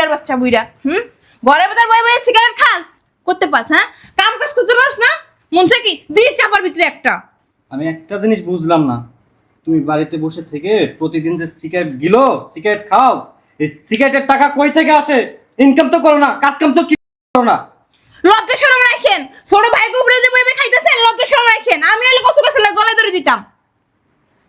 বুইড়ার বাচ্চা বুইড়া। হুম? ঘরে ভেতর বই বই সিগারেট খাস করতে পাস হ্যাঁ? কাম কাজ করতে পারস না মন থেকে দিয়ে চাপার ভিতরে একটা। আমি একটা জিনিস বুঝলাম না। তুমি বাড়িতে বসে থেকে প্রতিদিন যে সিগারেট গিলো সিগারেট খাও এই সিগারেটের টাকা কই থেকে আসে? ইনকাম তো করো না কাজ কাম তো কি করো না? লজ্জা শরম রাখেন ছোট ভাইকে উপরে যে বই বই খাইতেছেন লজ্জা শরম রাখেন আমি হলে কত বেসলে গলায় ধরে দিতাম।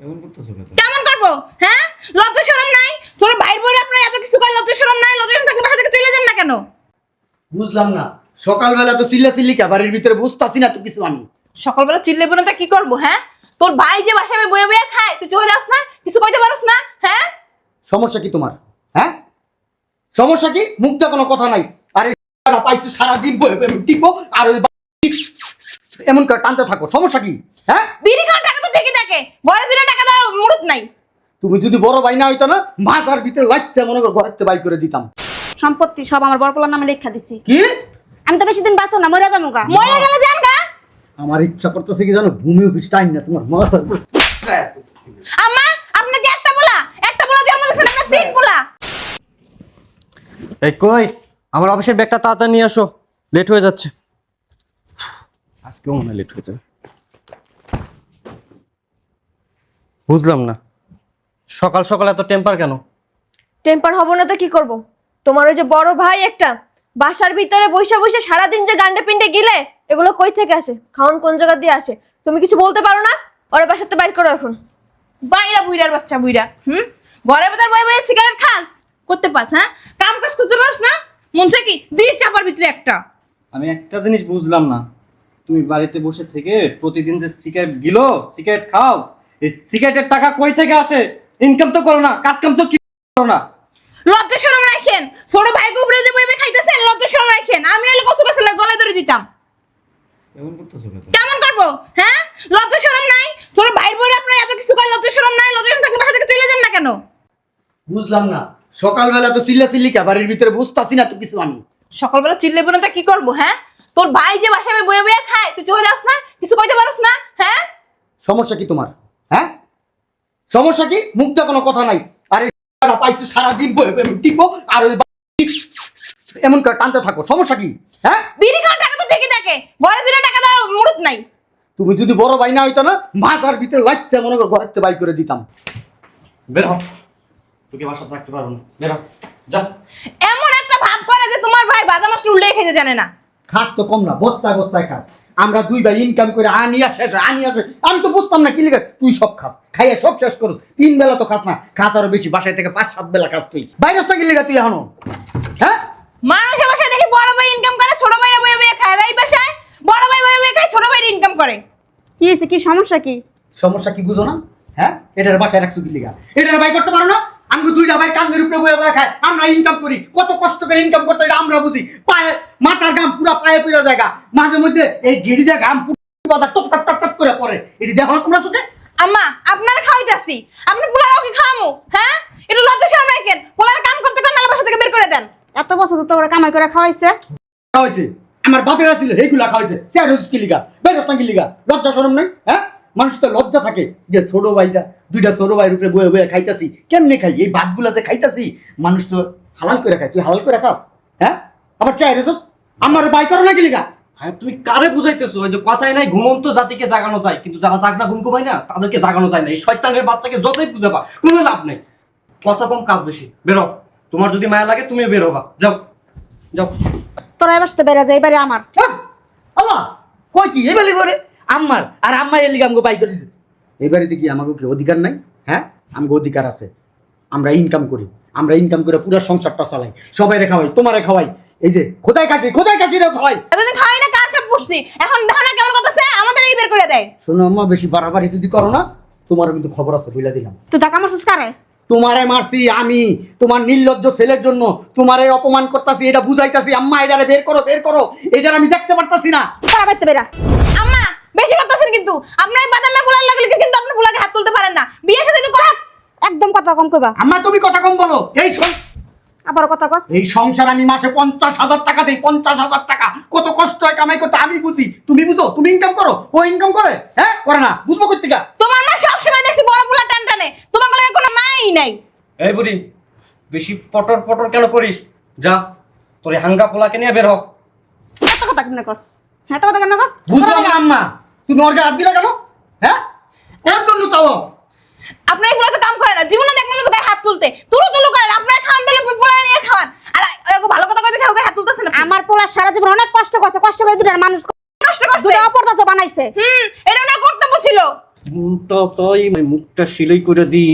এমন করতেছো কেমন করব হ্যাঁ? লজ্জা শরম নাই। ছোট ভাই বোন আপনার এত কিছু করে লজ্জা শরম নাই লজ্জা শরম থাকলে বাসা থেকে চলে যান না কেন? বুঝলাম না। সকালবেলা তো চিল্লা চিল্লি কা বাড়ির ভিতরে বুঝতাছি না তো কিছু আমি। সকালবেলা চিল্লে বোনা তা কি করব হ্যাঁ? তোর ভাই যে বাসায় বয়ে বয়ে খায় তুই চলে যাস না? কিছু কইতে পারস না হ্যাঁ? সমস্যা কি তোমার হ্যাঁ? সমস্যা কি? মুখটা কোনো কথা নাই। আরে পাইছি সারাদিন বয়ে বয়ে টিপো আর ওই এমন করে টানতে থাকো। সমস্যা কি হ্যাঁ? বিড়ি খাওয়ার টাকা তো ঠিকই থাকে ঘরে দুটো টাকা দেওয়ার মুরত নাই। তুমি যদি বড় ভাই না হইতো না মাথার ভিতরে লাগতে মনে করো ঘরের বাই করে দিতাম। সম্পত্তি সব আমার বরপলার নামে লেখা দিছি। কি? আমি তো বেশি দিন বাঁচো না মরে যাব গা। মরে গেলে যান গা? আমার ইচ্ছা করতেছে কি জানো ভূমি অফিস টাইম না তোমার মাথা আম্মা আপনাকে একটা বলা একটা বলা দিয়ে আমাদের সামনে তিন বলা এই কই? আমার অফিসের ব্যাগটা তাড়াতাড়ি নিয়ে আসো লেট হয়ে যাচ্ছে। আজকেও মনে লেট হয়ে যাবে। বুঝলাম না। সকাল সকাল এত টেম্পার কেন? টেম্পার হব না তো কি করব? তোমার ওই যে বড় ভাই একটা বাসার ভিতরে বৈশা বৈশা সারাদিন যে গান্ডে পিন্ডে গিলে এগুলো কই থেকে আসে? খাওন কোন জায়গা দিয়ে আসে? তুমি কিছু বলতে পারো না? ওরা বাসাতে বাইর করো এখন। বাইরা বুইড়ার বাচ্চা বুইড়া হুম? ঘরে ভেতর বই বই সিগারেট খাস করতে পাস হ্যাঁ? কাম কাজ করতে পারস না? মন থেকে দিয়ে চাপার ভিতরে একটা। আমি একটা জিনিস বুঝলাম না। তুমি বাড়িতে বসে থেকে প্রতিদিন যে সিগারেট গিলো সিগারেট খাও এই সিগারেটের টাকা কই থেকে আসে? ইনকাম তো করো না কাজ কাম তো কি রাখেন ছোট ভাইকে উপরে যে বই বই খাইতেছেন লজ্জা শরম রাখেন। আমি হলে কত বেসলে গলায় ধরে দিতাম। এমন করতেছো কেন? কেমন করব? হ্যাঁ? লজ্জা শরম নাই? ছোট ভাই বোন আপনার এত কিছু করে লজ্জা শরম নাই? লজ্জা শরম থাকলে বাসা থেকে চলে যান না কেন? বুঝলাম না। সকালবেলা তো চিল্লা চিল্লি কা বাড়ির ভিতরে বুঝতাছি না তো কিছু আমি। সকালবেলা চিল্লে বোনা তা কি করব হ্যাঁ? তোর ভাই যে বাসায় বয়ে বয়ে খায় তুই চলে যাস না? কিছু কইতে পারস না হ্যাঁ? সমস্যা কি তোমার? হ্যাঁ? সমস্যা কি? মুখটা কোনো কথা নাই। আরে পাইছি সারাদিন টিপো আর ওই এমন করে টানতে থাকো। সমস্যা কি? হ্যাঁ? বিড়ি খাওয়ার টাকা তো ঠিকই থাকে। ঘরে দুটো টাকা দেওয়ার মুরত নাই। তুমি যদি বড় ভাই না হইতো না মাথার ভিতরে লাগতে মনে করো ঘরের বাই করে দিতাম। বের হ। তোকে বাসাতে রাখতে পারব না। বের যা। এমন একটা ভাব করে যে তোমার ভাই বাজা মাছ উল্টে খেতে জানে না। খাস তো কম না বস্তায় বস্তায় খাস। আমরা দুই ভাই ইনকাম করে আনি আর শেষ আনি আর শেষ। আমি তো বুঝতাম না কি লিখে? তুই সব খাস। খাইয়ে সব শেষ করুস তিন বেলা তো খাস না। খাস আরও বেশি। বাসায় থেকে পাঁচ সাত বেলা খাস তুই। বাইরে কি লিখে তুই এখনও? হ্যাঁ? মানুষের বাসায় দেখি বড় ভাই ইনকাম করে ছোট ভাইরা বয়ে বয়ে খায়। আর এই বাসায় বড় ভাই বয়ে বয়ে খায় ছোট ভাইরা ইনকাম করে। কি হয়েছে? কি সমস্যা কি? সমস্যা কি বুঝো না? হ্যাঁ? এটার বাসায় রাখছো কি লিগা এটার ভাই করতে পারো না? আমি দুইটা ভাই কান্দের উপরে বয়ে বয়ে খাই আমরা ইনকাম করি। কত কষ্ট করে ইনকাম করতে এটা আমরা বুঝি। পায়ে মাথার গাম পুরা পায়ে পুরো জায়গা। মাঝে মধ্যে এই গেড়ি দিয়ে গাম পুরো টপ টপ টপ টপ করে পড়ে। এটি দেখো না তোমরা চোখে? আম্মা আপনারা খাওয়াইতাছি। আপনি পোলারাও কি খাওয়ামু হ্যাঁ? একটু লজ্জা শরম রাখেন পোলারা কাম করতে কর নালে বাসা থেকে বের করে দেন। এত বছর তো ওরা কামাই করে খাওয়াইছে। খাওয়াইছে। আমার বাপেরা ছিল এইগুলা খাওয়াইছে। চেয়ার হচ্ছে কি লিগা বেরোস না কি লিগা লজ্জা শরম নাই হ্যাঁ? মানুষ তো লজ্জা থাকে যে ছোট ভাইরা দুইটা ছোট ভাইয়ের উপরে বয়ে বয়ে খাইতাছি। কেমনে খাই? এই ভাতগুলাতে খাইতাছি মানুষ তো হালাল করে খায় তুই হালাল করে খাস হ্যাঁ? আবার চাই হচ্ছস আমার বাই করো না কি লিগা? হ্যাঁ তুমি কারে বুঝাইতেছো? ওই যে কথাই নাই ঘুমন্ত জাতিকে জাগানো যায় কিন্তু যারা জাগনা ঘুম ঘুমায় না তাদেরকে জাগানো যায় না। এই শয়তানের বাচ্চাকে যতই বুঝে পা কোনো লাভ নেই। কথা কম কাজ বেশি। বেরো। তোমার যদি মায়া লাগে তুমিও বেরো বা যাও। যাও। তোরা এবার সাথে বেড়ে যায় এবারে আমার? আল্লাহ! কই কি? এবারে করে আম্মার আর আম্মা এর লিগে আমাকে বাই করে দিতে এবারে কি আমাকে কি অধিকার নাই? হ্যাঁ? আমাকে অধিকার আছে। আমরা ইনকাম করি। আমরা ইনকাম করে পুরো সংসারটা চালাই। সবাই রে খাওয়াই তোমারে খাওয়াই। এই যে খোদাই কাশি খোদাই কাশি রে খাওয়াই। এতদিন খাওয়াই না কার সব পুষছি? এখন দেখো না কেমন করতেছে আমাদের এই বের করে দেয়। শোনো আম্মা বেশি বাড়াবাড়ি যদি করো না তোমারও কিন্তু খবর আছে বুঝলা দিলাম। তুই টাকা মারছিস কারে? তোমারে মারছি আমি তোমার নির্লজ্জ ছেলের জন্য। তোমারে অপমান করতাছি এটা বুঝাইতাছি আম্মা এটারে বের করো বের করো। এটার আমি দেখতে পারতাছি না। বেরা আম্মা বেশি করতেছেন কিন্তু। আপনার এই বাদামে পোলার লাগলে কিন্তু আপনার পোলাকে হাত তুলতে পারেন না। বিয়ে সাথে তো করা একদম কথা কম কইবা। আম্মা তুমি কথা কম বলো। এই শোন আবার কথা কস। এই সংসার আমি মাসে পঞ্চাশ হাজার টাকা দিই পঞ্চাশ হাজার টাকা। কত কষ্ট হয় কামাই করতে আমি বুঝি। তুমি বুঝো? তুমি ইনকাম করো? ও ইনকাম করে? হ্যাঁ? করে না। বুঝব গা তোমার মা সব সময় দেখছি বড় পোলা টান টানে। তোমার গলায় কোনো মাই নাই। এই বুড়ি বেশি পটর পটর কেন করিস? যা তোর হাঙ্গা পোলাকে নিয়ে বের হ। এত কথা কেন কস? হ্যাঁ তো কথা কেন কস? বুঝলাম না আম্মা। তুমি ওর গায়ে হাত দিলে কেন? হ্যাঁ? ওর জন্য তাও। আপনার এগুলো তো কাম করে না জীবনে হাত তুলতে। তুলো তুলো করেন আপনার খাওয়ান দিলে পোলা নিয়ে খাওয়ান আর ভালো কথা খাও হাত না। আমার পোলা সারা জীবন অনেক কষ্ট করছে কষ্ট করে দুটার মানুষ কষ্ট করছে? দুটা অপরদার্থ বানাইছে। হুম এটা ওনার কর্তব্য ছিল। মুখটা চাই মুখটা সিলাই করে দি।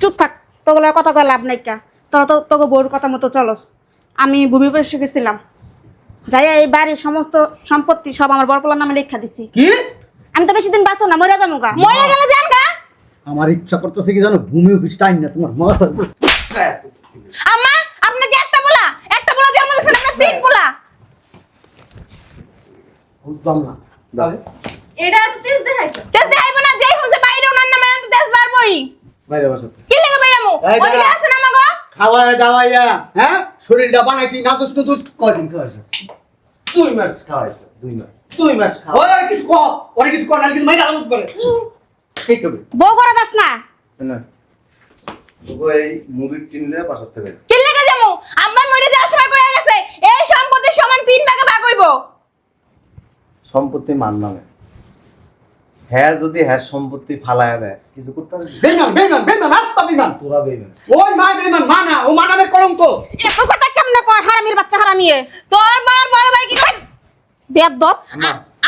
চুপ থাক তোগুলোর কথা কয় লাভ নাই কা। তোরা তো তোকে বউর কথা মতো চলস। আমি ভূমি প্রবেশ গেছিলাম। যাইয়া এই বাড়ির সমস্ত সম্পত্তি সব আমার বরপলার নামে লেখা দিছি। কি? আমি তো বেশি দিন বাঁচো না মরে যাব গা। মরে গেলে যান গা? আমার ইচ্ছা করতেছে কি জানো ভূমি অফিস টাইম না তোমার মাথা আম্মা আপনাকে একটা বলা একটা বলা জন্ম দিয়েছেন আপনার তিন বলা। বুঝলাম না। এটা এত তেজ দেখাই তেজ দেখাইব না যেই হচ্ছে বাইরে ওনার নামে আমি তো তেজ বাড়বই বাইরে বসো। কি লেগে বাইরে মু? এই দাঁড়া। দাওয়াইয়া হ্যাঁ? শরীরটা বানাইছি না দুষ্ট দুষ্ট কদিন খাওয়াইছে? দুই মাস খাওয়াইছে দুই মাস। দুই মাস খাওয়া। ওরে কিছু ওরে কিছু না কিন্তু মাইরা করে। ঠিক হবে। বউ করে দাস না। না। এই মুভির কিনলে পারে কি লেগে যামু আম্মা মরে যাওয়ার সময় কয়ে গেছে এই সম্পত্তির সমান তিন ভাগে ভাগ হইব। সম্পত্তি মান নামে। হ্যাঁ যদি হ্যাঁ সম্পত্তি ফালায় দেয় কিছু করতে পারবি বেমান বেমান বেমান রাস্তা বেমান তোরা বেইমান। ওই মা বেমান মা না ও মানামের কলঙ্ক। এত কথা কেমনে কয় হারামির বাচ্চা হারামিয়ে। তোর মার বড় ভাই কি বেদব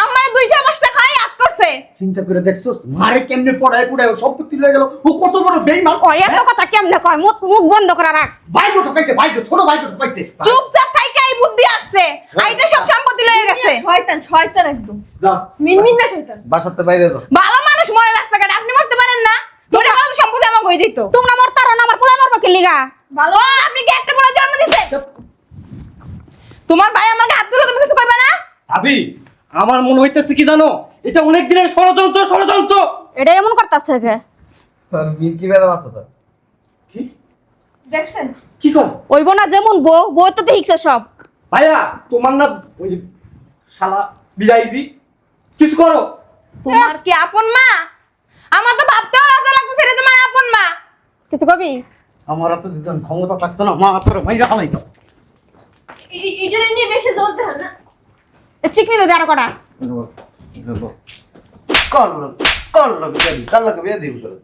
আমার দুইটা পাঁচটা খাই আত করছে। চিন্তা করে দেখছ মারে কেমনে পড়ায় পড়ায় সম্পত্তি লয়ে গেল। ও কত বড় বেইমান। ও এত কথা কেমনে কয়? মুখ মুখ বন্ধ করে রাখ। বাইক ঠকাইছে বাইক ছোট বাইক ঠকাইছে চুপচাপ থাইকে এই বুদ্ধি আসছে। আইটা সব সম্পত্তি লয়ে গেছে। শয়তান শয়তান একদম। মিনমিন না শয়তান। বাসাতে বাইরে দাও ভালো মানুষ মরে রাস্তাঘাটে আপনি মরতে পারেন না। ধরে গেলে সম্পত্তি আমার হয়ে যেত। তোমরা মরতার না আমার পোলা মরবো কি লিগা? ভালো? আপনি কি একটা বড় জন্ম তোমার ভাই আমাকে হাত ধরে তুমি কিছু করবে না? ভাবি আমার মনে হইতেছে কি জানো? এটা অনেক দিনের ষড়যন্ত্র ষড়যন্ত্র। এটা এমন করতাছে কে? আর মিনকি বেড়াম আছে তো কি? দেখছেন? কি কর? ওইব না যেমন বউ বউ তো দেখছে সব। ভাইয়া তোমার না ওই শালা বিজাইজি কিছু করো। তোমার কি আপন মা? আমার তো ভাবতেও লজ্জা লাগতেছে এটা তোমার আপন মা। কিছু কবি? আমার এত যেজন ক্ষমতা থাকতো না মা তোর মাইরা হালাইতো এটা নিয়ে বেশি জোর দেন না। চিকনি দে আরও কটা। কল কল বিয়া দিবি কাল লোক বিয়া দিবি তোর।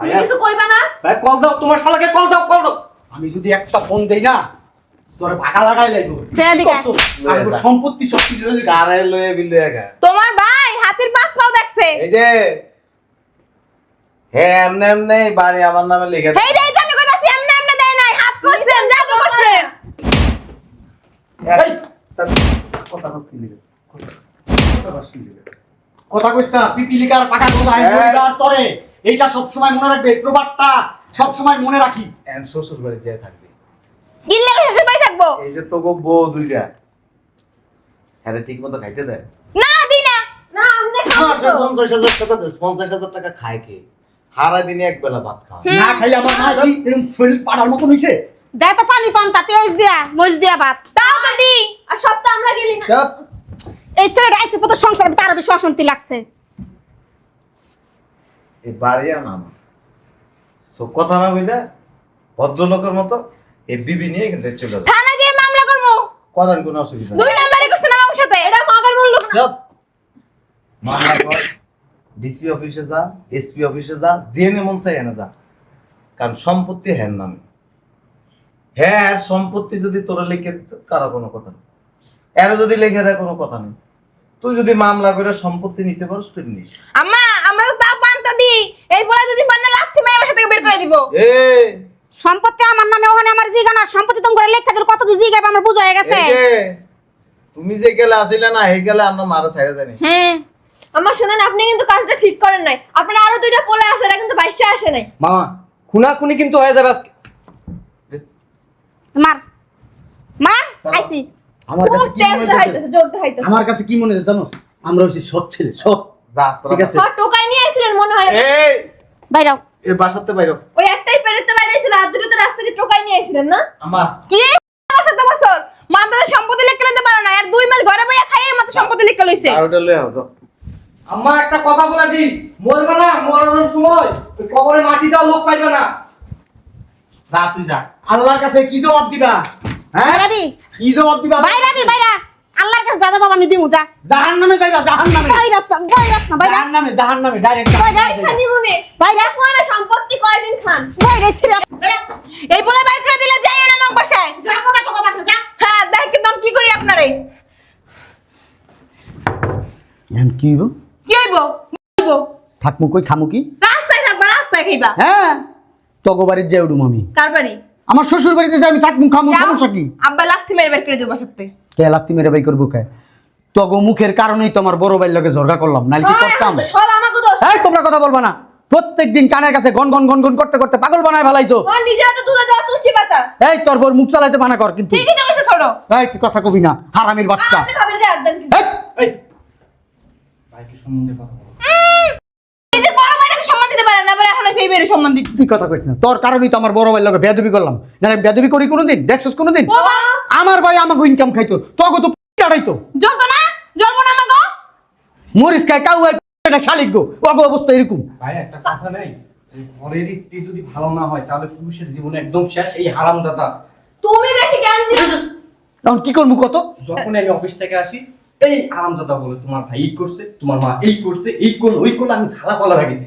তুমি কিছু কইবা না? ভাই কল দাও তোমার শালাকে কল দাও কল দাও। আমি যদি একটা ফোন দেই না তোর ভাগা লাগাই লাগবো? আর সম্পত্তি সব কিছু লয়ে তোমার ভাই হাতির পাঁচ পাও দেখছে। এই যে এমনি এমনি বাড়ি আমার নামে লিখে দে। এইটাই তো আমি কইতাছি এমনি এমনি দেয় নাই হাত করছেন জাদু করছেন এই, তার কথা কথা লিখে? কথা কথা লিখে? কথা কইছ না পিপিলিকার পাকা কথা আইন। তরে। এইটা সব সময় মনে রাখবে প্রবাদটা সব সময় মনে রাখি। এন শ্বশুর বাড়ি যেয়ে থাকবি। কি শ্বশুর বাড়ি থাকব? এই যে তোকে বউ দুইটা হ্যাঁ ঠিক মতো খাইতে দেয়? না দি না। খাও টাকা দে, পঞ্চাশ হাজার টাকা খায় কে? সারা দিনে এক বেলা ভাত খাওয়া। না খাই আমার মা কি এরকম শরীর পাড়ার মতন হইছে। দেয় তো পানি পেঁয়াজ দিয়া মরিচ দিয়া ভাত। তাও তো দি। আর সব তো আমরা গেলি না। এই ছেলেটা আইসে পথে সংসার তার বেশি অশান্তি লাগছে। এই বাড়ি আর আমার সব কথা না বুঝলে ভদ্রলোকের মতো এই বিবি নিয়ে কিন্তু চলে যাবে থানা গিয়ে মামলা করব। করেন কোনো অসুবিধা দুই নেই নাম্বারই করছেন আমার সাথে। এটা মাগার মূল্য না। চাপ। মামলা কর ডিসি অফিসে যা এসপি অফিসে যা জেনে মন চাই এনে যা। কারণ সম্পত্তি হ্যার নামে। হ্যাঁ সম্পত্তি যদি তোরা লিখে কারও কোনো কথা নেই। এর যদি লিখে দেয় কোনো কথা নেই। তুই যদি মামলা করে সম্পত্তি নিতে পারিস তুই নিস। আম্মা আমরা তো তাও পান্তা দিই। এই বলে যদি পান্না লাথি মেরে বাসা থেকে বের করে দিব। এ! সম্পত্তি আমার নামে ওখানে আমার জিগানা সম্পত্তি তুমি করে লেখা দিল কত দিয়ে জিগাবে আমার বুঝা হয়ে গেছে। তুমি যে গেলে আসিলে না এই গেলে আমরা মারা ছাইড়ে জানি হুম। আমার শুনেন আপনি কিন্তু কাজটা ঠিক করেন নাই। আপনার আরও দুইটা পোলা আছে এরা কিন্তু বাইশে আসে নাই। মামা খুনাখুনি কিন্তু হয়ে যাবে আজকে। মার। মার আইসি আমার কাছে কি মনে দেখাইতেছে হচ্ছে জোর দেখাইতেছে। আমার কাছে কি মনে হচ্ছে জানো আমরা হচ্ছে সৎ ছেলে সৎ। যা ঠিক আছে। হ্যাঁ টোকাই নিয়ে আসছিলেন মনে হয়। এই! বাইরাও। এ বাসাতে বাইরো ওই একটাই পেরেতে বাইরে ছিল আর দুটো তো রাস্তা দিয়ে টোকাই নিয়ে আসছিলেন না? আমা কি? আমার সাথে বছর মাদ্রাসা সম্পত্তি লিখে নিতে পারো না আর দুই মাস ঘরে বইয়া খাইয়ে মাত্র সম্পত্তি লিখে লইছে। আরোটা লয়ে আও। আম্মা একটা কথা বলে দি মরবে না মরানোর সময় ওই কবরে মাটিটাও লোক পাইবে না। যা তুই যা। আল্লাহর কাছে কি জবাব দিবা? হ্যাঁ? বাইরাবি কি জবাব দিবা? বাইরাবি বাইরা। আল্লাহর কাছে যা যাব আমি দিমু যা। জাহান নামে যাইবা জাহান নামে কই রাস্তা কই রাস্তা বাইরা। জাহান নামে জাহান নামে ডাইরেক্ট বাইরা খানি মনে বাইরা। মানে সম্পত্তি কয়দিন খান? বাইরা ছিড়া এই বলে বাইর করে দিলে যাই না আমাকে বাসায়। যাব না তোকে বাসা যা। হ্যাঁ দেখ কিন্তু আমি কি করি আপনারে। এখন কি হইব? কি হইব? হইব? থাকমু কই? খামু কি? রাস্তায় থাকবা রাস্তায় খাইবা। হ্যাঁ। তগো বাড়ির যে উডুম আমি। কার বাড়ি? আমার শ্বশুর বাড়িতে যাই আমি থাকমু খামু। সমস্যা কি? আব্বা লাথি মেরে বের করে দেবো বাসাতে কে মেরে করব কে? তগো মুখের কারণেই তো আমার বড় ভাইয়ের লগে ঝরগা করলাম কি করতাম? সব আমাকে দোষ। এই তোমরা কথা বলবা না। প্রত্যেক দিন কানের কাছে গন গন গন গন করতে করতে পাগল বানায় ফেলাইছো। ওর নিজে হাতে দুধে দেওয়া তুলসী পাতা। এই তোর বউর মুখ চালাইতে মানা কর কিন্তু। ঠিকই তো কইছে ছোট এই তুই কথা কবি না। হারামির বাচ্চা। এই ভাইকে সম্বন্ধে কথা বলো। নিজের বড় ভাইটাকে সম্মান দিতে পারে না এবার এখন সেই বেরে সম্মান দিতে তুই কথা কইস না। তোর কারণেই তো আমার বড় ভাইয়ের লগে বেয়াদবি করলাম। না বেয়াদবি করি কোনোদিন? দেখছস কোনোদিন? ও আমার ভাই আমাকে ইনকাম খাইতো। তোকে তো কাটাইতো জ্বলতো না জ্বলবো না আমাকে? মরিস খায় কাউ এটা শালিক গো। অগ অবস্থা এরকম। ভাই একটা কথা নেই? যে ঘরের স্ত্রী যদি ভালো না হয় তাহলে পুরুষের জীবন একদম শেষ এই হারামজাদা। তুমি বেশি জ্ঞান দিও এখন কি করব কত? যখন আমি অফিস থেকে আসি এই আরামজাদা বলে তোমার ভাই এই করছে তোমার মা এই করছে এই করল ওই করল আমি ঝালা পালা গেছি।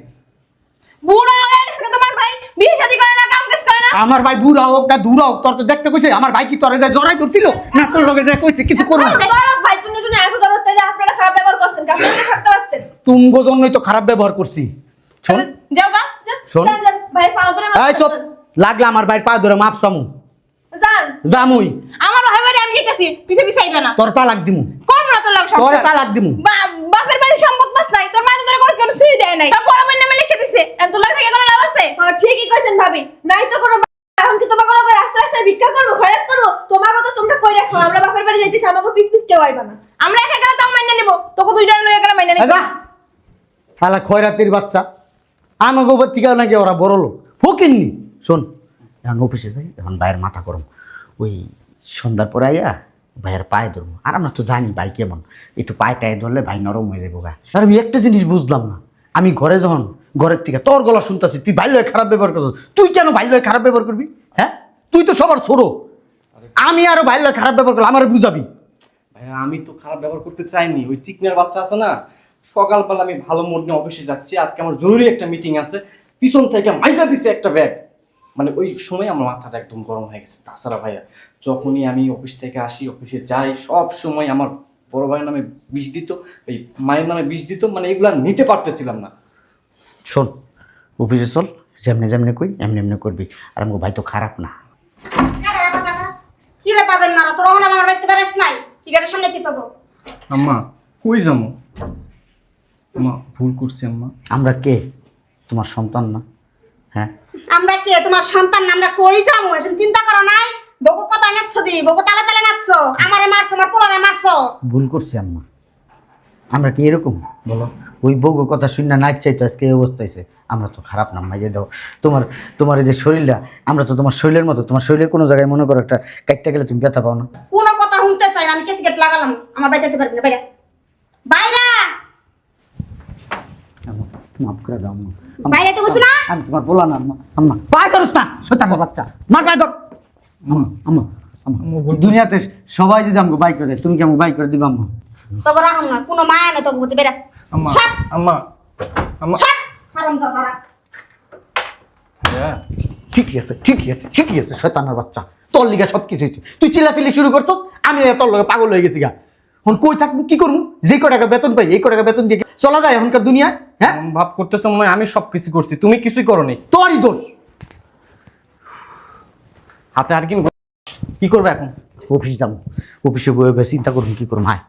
বুড়া হয়ে গেছে তোমার ভাই? বিয়ে শাদী করে না কাম কাজ করে না? আমার ভাই বুড়া হোক না দূরা হোক তোর তো দেখতে কইছে আমার ভাই কি তোরে যায় জড়াই ধরছিল? না তোর লগে যায় কইছে কিছু করব না। ভাই জন্য জন্য এত দরদ তাইলে আপনারা খারাপ ব্যবহার করছেন কাছে থাকতে পারতেন তুমগো জন্যই তো খারাপ ব্যবহার করছি। শোন। যাও গা যান, শোন। ভাই পাও ধরে এই চুপ। লাগলে আমার ভাই পা ধরে মাপ সামু জান জামুই আমার ভাই বাড়ি আমি যেতেছি পিছে পিছে আইবে না। তোর তালাক দিমু। কোন না তোর লাগ তোর তালাক দিমু। বাপের বাড়ির সম্পদ পাস নাই তোর মা তো তোর করে কেন সুই দেয় নাই। তার বড় বোন লিখে দিছে এখন তোর থেকে কোনো লাভ আছে? হ্যাঁ ঠিকই কইছেন ভাবি। নাই তো কোনো এখন কি তোমাকে কোনো রাস্তা রাস্তায় ভিক্ষা করব খয়াত করব? তোমার কথা তোমরা কই রাখো? আমরা বাপের বাড়ি যাইতেছি আমাকে পিস পিস কেউ আইবা না। আমরা একা গেলে তাও মাইনা নিব। তোকে দুইটা লয়ে গেলে মাইনা নিব। শালা খয়রাতির বাচ্চা। আমাকে উপর থেকে নাকি ওরা বড় লোক। ফকিননি। শোন এখন অফিসে যাই এখন ভাইয়ের মাথা গরম। ওই সন্ধ্যার পরে আইয়া ভাইয়ের পায়ে ধরবো। আর আমরা তো জানি ভাই কেমন। একটু পায়ে টায়ে ধরলে ভাই নরম হয়ে যাব গা। আর আমি একটা জিনিস বুঝলাম না। আমি ঘরে যখন ঘরের থেকে তোর গলা শুনতেছি তুই ভাই লয় খারাপ ব্যবহার করছিস। তুই কেন ভাই লয় খারাপ ব্যবহার করবি? হ্যাঁ? তুই তো সবার ছোট। আমি আরও ভাই লয় খারাপ ব্যবহার করলাম আমার বুঝাবি? আমি তো খারাপ ব্যবহার করতে চাইনি। ওই চিকনের বাচ্চা আছে না সকালবেলা আমি ভালো মুড নিয়ে অফিসে যাচ্ছি। আজকে আমার জরুরি একটা মিটিং আছে। পিছন থেকে মাইকা দিছে একটা ব্যাগ মানে ওই সময় আমার মাথাটা একদম গরম হয়ে গেছে। তাছাড়া ভাইয়া যখনই আমি অফিস থেকে আসি অফিসে যাই সব সময় আমার বড় ভাইয়ের নামে বিষ দিত এই মায়ের নামে বিষ দিত মানে এগুলা নিতে পারতেছিলাম না। শোন অফিসে চল যেমনি যেমনি কই এমনি এমনি করবি। আর আমার ভাই তো খারাপ না। কি রে মারা তোর ওখানে আমার বাইতে পারিস নাই? কি গাড়ির সামনে কি আম্মা কই যাব? আম্মা ভুল করছি আম্মা। আমরা কে? তোমার সন্তান না? হ্যাঁ। আমরা কে? তোমার সন্তান না আমরা কই যাব? এসব চিন্তা করো নাই। বগু কথা নাচছ দি বগু তালে তালে নাচছ। আমারে মারছো আমার পোলারে মারছো। ভুল করছি আম্মা। আমরা কি এরকম? বলো। ওই বউগো কথা শুনে নাচ চাইতো আজকে এই অবস্থা হয়েছে আমরা তো খারাপ না মাইয়ে দাও তোমার তোমার এই যে শরীরটা আমরা তো তোমার শরীরের মতো। তোমার শরীরের কোনো জায়গায় মনে করো একটা কাটতে গেলে তুমি ব্যথা পাও না। কোনো কথা শুনতে চাই না আমি কেসি গেট লাগালাম। আমার বাইরে যেতে পারবি না বাইরে। বাইরা মাফ করে দাও আম্মা বাইরে তো না। আমি তোমার বলা না আম্মা করছ না শৈতান বাচ্চা। মার পায় ধর। আম্মা আম্মা আম্মা দুনিয়াতে সবাই যদি আমাকে বাই করে তুমি কি আমাকে বাই করে দিবা আম্মা? তোকে রাখুন না কোনো মায়া না তোকে বলতে বেরা আম্মা আম্মা আম্মা। হারাম জাদারা হ্যাঁ। ঠিকই আছে ঠিকই আছে ঠিকই আছে শয়তানের বাচ্চা। তোর লিগা সব কিছু হয়েছে। তুই চিল্লাচিল্লি শুরু করছস আমি তোর লগে পাগল হয়ে গেছি গা। এখন কই থাকব কি করব? যে ক টাকা বেতন পাই এই ক টাকা বেতন দিয়ে চলা যায় এখনকার দুনিয়া হ্যাঁ? ভাব করতেছো মনে হয় আমি সব কিছু করছি তুমি কিছুই করো নি তোরই দোষ। হাতে আর কি কি করবে এখন? অফিস যাব। অফিসে বয়ে চিন্তা করুন কি করব হায়।